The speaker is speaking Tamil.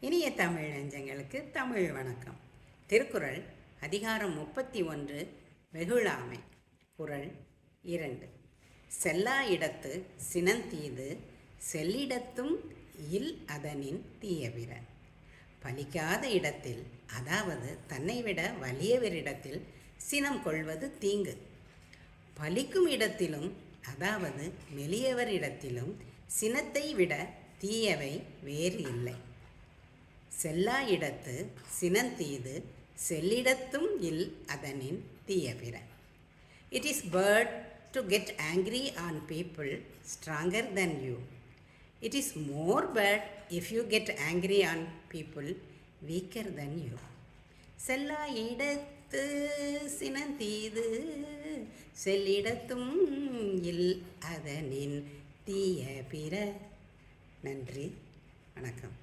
இனிய தமிழ் நெஞ்சங்களுக்கு தமிழ் வணக்கம். திருக்குறள் அதிகாரம் முப்பத்தி ஒன்று வெகுளாமை. குரல் இரண்டு. செல்லா இடத்து சினந்தீது செல்லிடத்தும் இல் அதனின் தீயவிர. பலிக்காத இடத்தில் அதாவது தன்னை விட வலியவரிடத்தில் சினம் கொள்வது தீங்கு. பலிக்கும் இடத்திலும் அதாவது மெலியவரிடத்திலும் சினத்தை விட தீயவை வேறு இல்லை. செல்லா இடத்து சினந்தீது செல்லிடத்தும் இல் அதனின் தீயபிற it is bad to get angry on people stronger than you it is more bad if you get angry on people weaker than you செல்லா இடத்து சினந்தீது செல்லிடத்தும் இல் அதனின் தீய பிற நன்றி வணக்கம்.